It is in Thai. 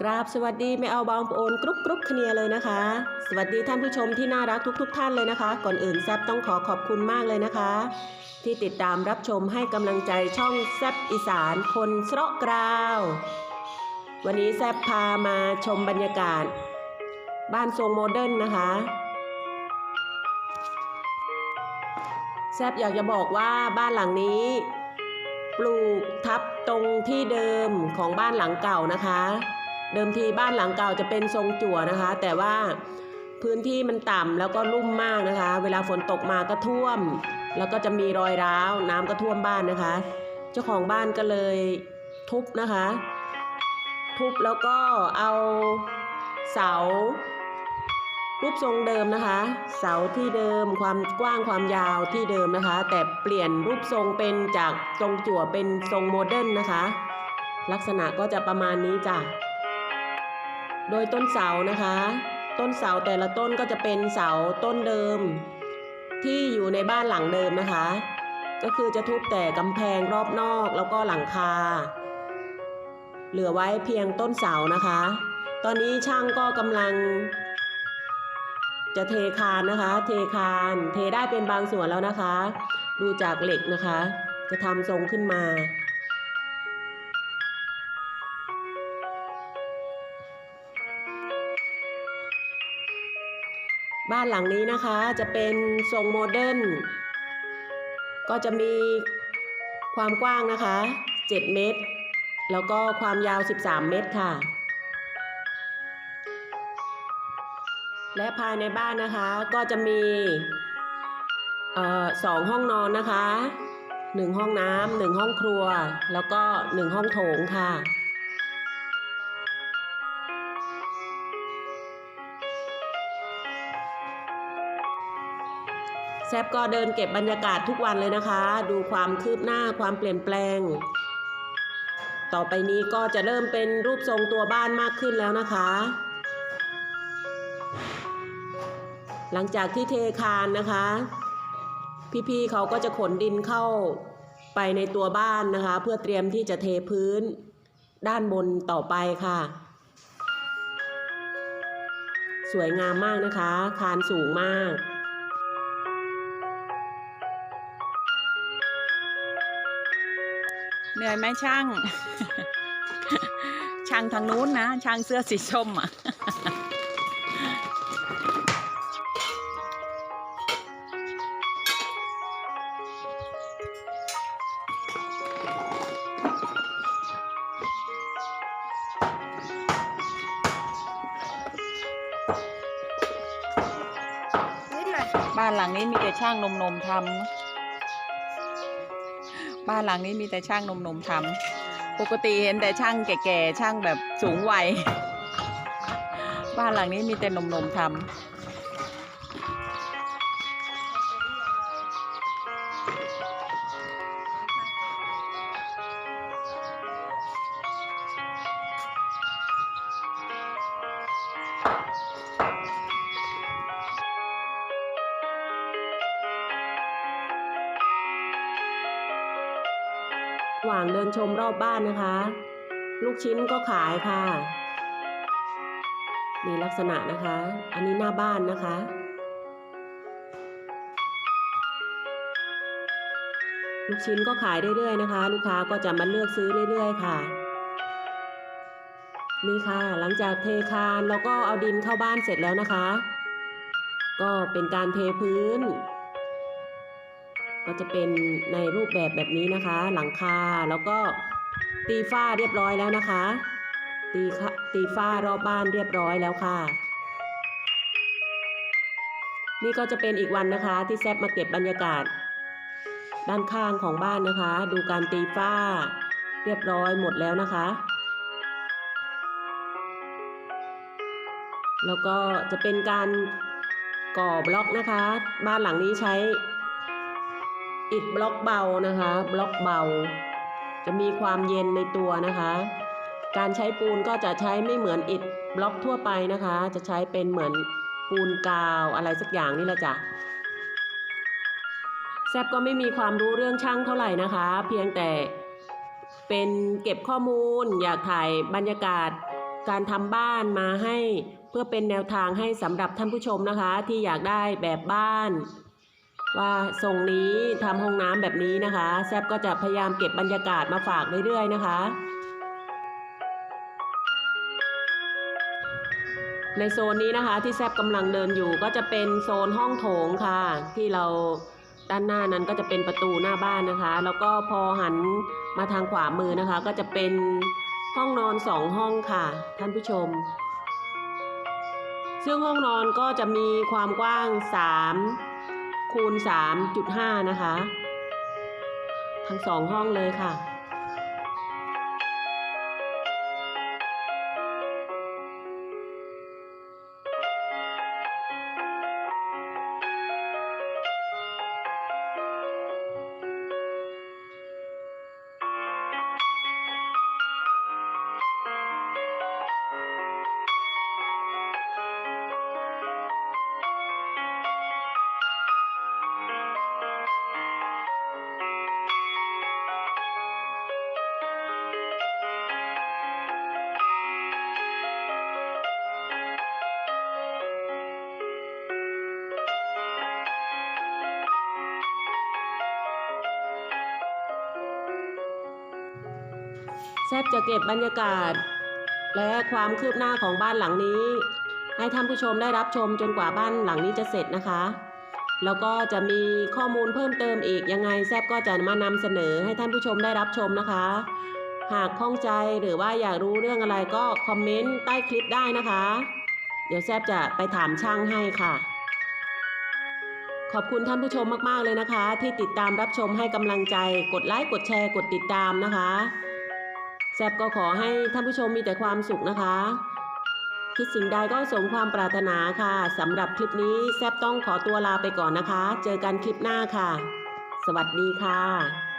กราบสวัสดีไม่เอาบางโอนกรุ๊ปกรุ๊ปเคลียเลยนะคะ สวัสดีท่านผู้ชมที่น่ารักทุกๆท่านเลยนะคะ ก่อนอื่นแซบต้องขอขอบคุณมากเลยนะคะ ที่ติดตามรับชมให้กำลังใจช่องแซบอีสานคนเสราะกราว วันนี้แซบพามาชมบรรยากาศ บ้านทรงโมเดิร์นนะคะแซบอยากจะบอกว่าบ้านหลังนี้ ปลูกทับตรงที่เดิมของบ้านหลังเก่านะคะ เดิมทีบ้านหลังเก่าจะเป็นทรงจั่วนะคะ แต่ว่าพื้นที่มันต่ำแล้วก็ลุ่มมากนะคะ เวลาฝนตกมาก็ท่วม แล้วก็จะมีรอยร้าว น้ำก็ท่วมบ้านนะคะ เจ้าของบ้านก็เลยทุบนะคะ ทุบแล้วก็เอาเสา รูปทรงเดิมนะคะ เสาที่เดิมความกว้างความยาวที่เดิมนะคะ แต่เปลี่ยนรูปทรงเป็นจากทรงจั่วเป็นทรงโมเดิร์นนะคะ ลักษณะก็จะประมาณนี้จ้ะ โดยต้นเสานะคะ ต้นเสาแต่ละต้นก็จะเป็นเสาต้นเดิม ที่อยู่ในบ้านหลังเดิมนะคะ ก็คือจะทุบแต่กำแพงรอบนอกแล้วก็หลังคา เหลือไว้เพียงต้นเสานะคะ ตอนนี้ช่างก็กำลัง จะเทคานนะคะ เทคาน เทได้เป็นบางส่วนแล้วนะคะ ดูจากเหล็กนะคะ จะทำทรงขึ้นมา บ้านหลังนี้นะคะจะเป็นทรงโมเดิร์นก็จะมีความกว้างนะคะ 7 เมตร แล้วก็ความยาว 13 เมตรค่ะ และภายในบ้านนะคะก็จะมีเอ่อสองห้องนอนนะคะหนึ่งห้องน้ำหนึ่งห้องครัว แล้วก็หนึ่งห้องโถงค่ะ แซบก็เดินเก็บบรรยากาศทุกวันเลยนะคะ ดูความคืบหน้าความเปลี่ยนแปลง ต่อไปนี้ก็จะเริ่มเป็นรูปทรงตัวบ้านมากขึ้นแล้วนะคะ หลังจากที่เทคานนะคะ พี่ๆเขาก็จะขนดินเข้าไปในตัวบ้านนะคะ เพื่อเตรียมที่จะเทพื้นด้านบนต่อไปค่ะ สวยงามมากนะคะ คานสูงมาก เหนื่อยไหมช่าง ช่างทางนู้นนะ ช่างเสื้อสีส้มอะบ้านหลังนี้มีแต่ช่างนมๆทำ บ้านหลังนี้มีแต่ช่างนมๆทำปกติเห็นแต่ช่างแก่ๆช่างแบบสูงวัย บ้านหลังนี้มีแต่นมๆทำ หว่างเดินชมรอบบ้านนะคะ ลูกชิ้นก็ขายค่ะนี่ลักษณะนะคะ อันนี้หน้าบ้านนะคะ ลูกชิ้นก็ขายเรื่อยๆนะคะ ลูกค้าก็จะมาเลือกซื้อเรื่อยๆค่ะ นี่ค่ะ หลังจากเทคานแล้วก็เอาดินเข้าบ้านเสร็จแล้วนะคะ ก็เป็นการเทพื้น ก็จะเป็นในรูปแบบแบบนี้นะคะ หลังคาแล้วก็ตีฝ้าเรียบร้อยแล้วนะคะ ตีค่ะตีฝ้ารอบบ้านเรียบร้อยแล้วค่ะ นี่ก็จะเป็นอีกวันนะคะ ที่แซบมาเก็บบรรยากาศ ด้านข้างของบ้านนะคะ ดูการตีฝ้า เรียบร้อยหมดแล้วนะคะ แล้วก็จะเป็นการก่อบล็อกนะคะ บ้านหลังนี้ใช้ อิฐบล็อกเบานะคะ บล็อกเบา จะมีความเย็นในตัวนะคะ การใช้ปูนก็จะใช้ไม่เหมือนอิฐบล็อกทั่วไปนะคะ จะใช้เป็นเหมือนปูนกาวอะไรสักอย่างนี่แหละจ้ะแซบก็ไม่มีความรู้เรื่องช่างเท่าไหร่นะคะ เพียงแต่เป็นเก็บข้อมูล อยากถ่ายบรรยากาศการทำบ้านมาให้เพื่อเป็นแนวทางให้สำหรับท่านผู้ชมนะคะ ที่อยากได้แบบบ้าน ว่าทรงนี้ทำห้องน้ำแบบนี้นะคะ แซบก็จะพยายามเก็บบรรยากาศมาฝากเรื่อยๆนะคะ ในโซนนี้นะคะที่แซบกำลังเดินอยู่ก็จะเป็นโซนห้องโถงค่ะ ที่เราด้านหน้านั้นก็จะเป็นประตูหน้าบ้านนะคะ แล้วก็พอหันมาทางขวามือนะคะ ก็จะเป็นห้องนอนสองห้องค่ะ ท่านผู้ชม ซึ่งห้องนอนก็จะมีความกว้าง3 คูณ 3.5 นะคะ ทั้งสองห้องเลยค่ะ แซบจะเก็บบรรยากาศ และความคืบหน้าของบ้านหลังนี้ ให้ท่านผู้ชมได้รับชมจนกว่าบ้านหลังนี้จะเสร็จนะคะ แล้วก็จะมีข้อมูลเพิ่มเติมอีกยังไงแซบก็จะมานำเสนอให้ท่านผู้ชมได้รับชมนะคะ หากข้องใจหรือว่าอยากรู้เรื่องอะไรก็คอมเมนต์ใต้คลิปได้นะคะ เดี๋ยวแซบจะไปถามช่างให้ค่ะขอบคุณท่านผู้ชมมาก ๆ เลยนะคะ ที่ติดตามรับชมให้กำลังใจ กดไลค์ กดแชร์ กดติดตามนะคะ แซบก็ขอให้ท่านผู้ชมมีแต่ความสุขนะคะ คิดสิ่งใดก็สมความปรารถนาค่ะสำหรับคลิปนี้แซบต้องขอตัวลาไปก่อนนะคะ เจอกันคลิปหน้าค่ะ สวัสดีค่ะ